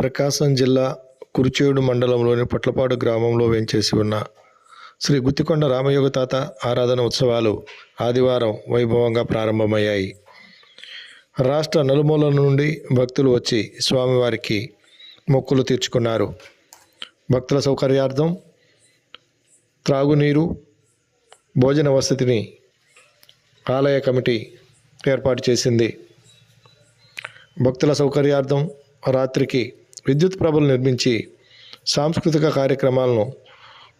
ప్రకాశం జిల్లా కురిచేడు మండలంలోని పొట్లపాడు గ్రామంలో వేంచేసి ఉన్న శ్రీ గుత్తికొండ రామయోగ తాత ఆరాధన ఉత్సవాలు ఆదివారం వైభవంగా ప్రారంభమయ్యాయి. రాష్ట్ర నలుమూలల నుండి భక్తులు వచ్చి స్వామివారికి మొక్కులు తీర్చుకున్నారు. భక్తుల సౌకర్యార్థం త్రాగునీరు భోజన వసతిని ఆలయ కమిటీ ఏర్పాటు చేసింది. భక్తుల సౌకర్యార్థం రాత్రికి విద్యుత్ ప్రభలు నిర్మించి సాంస్కృతిక కార్యక్రమాలను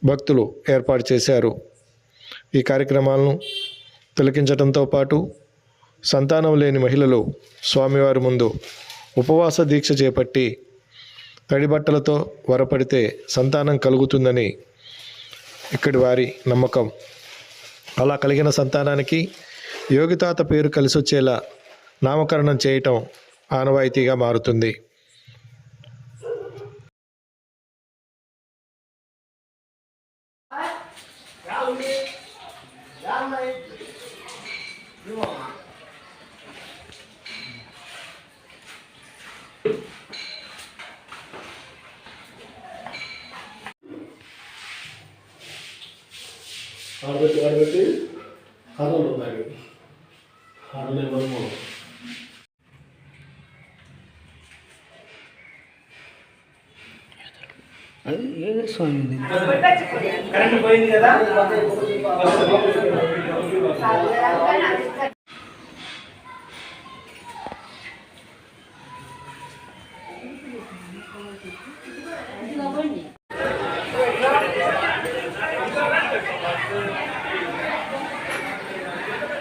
భక్తులు ఏర్పాటు చేశారు. ఈ కార్యక్రమాలను తిలకించడంతో పాటు సంతానం లేని మహిళలు స్వామివారి ముందు ఉపవాస దీక్ష చేపట్టి తడి బట్టలతో వరపడితే సంతానం కలుగుతుందని ఇక్కడి వారి నమ్మకం. అలా కలిగిన సంతానానికి యోగితాత పేరు కలిసొచ్చేలా నామకరణం చేయటం ఆనవాయితీగా మారుతుంది. ఆడబెట్టి ఆడబెట్టి హర్రలు ఉన్నాయి హర్రలే మనము అది ఏ స్వామి పోయింది కదా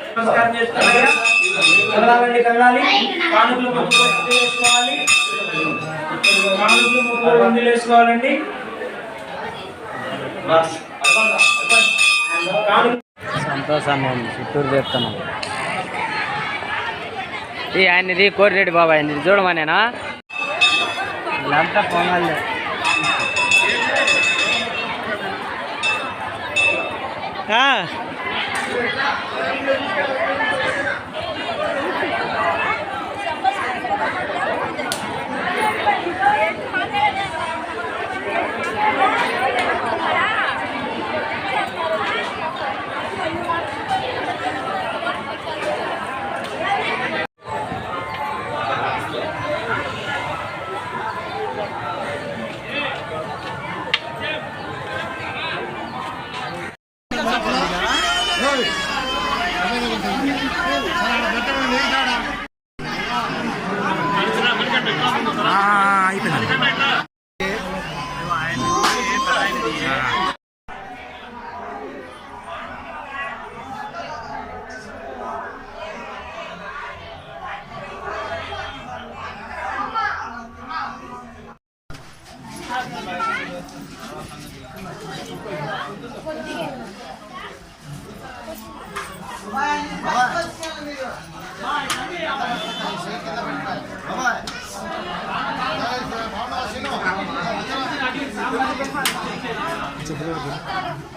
నమస్కారం చేసుకోవాలి కదలాలండి కదలాలి కానుకలు ముక్కులు వందలు వేసుకోవాలి. కానుకలు ముక్కులు వందలు వేసుకోవాలండి. సంతోషంగా ఉంది చిత్తూరు చెప్తాను ఈ ఆయనది కోరిరెడ్డి బాబా ఆయనది చూడమనేనా? వీళ్ళంతా పొంగల్ อ่าญี่ปุ่นババ Muito obrigado.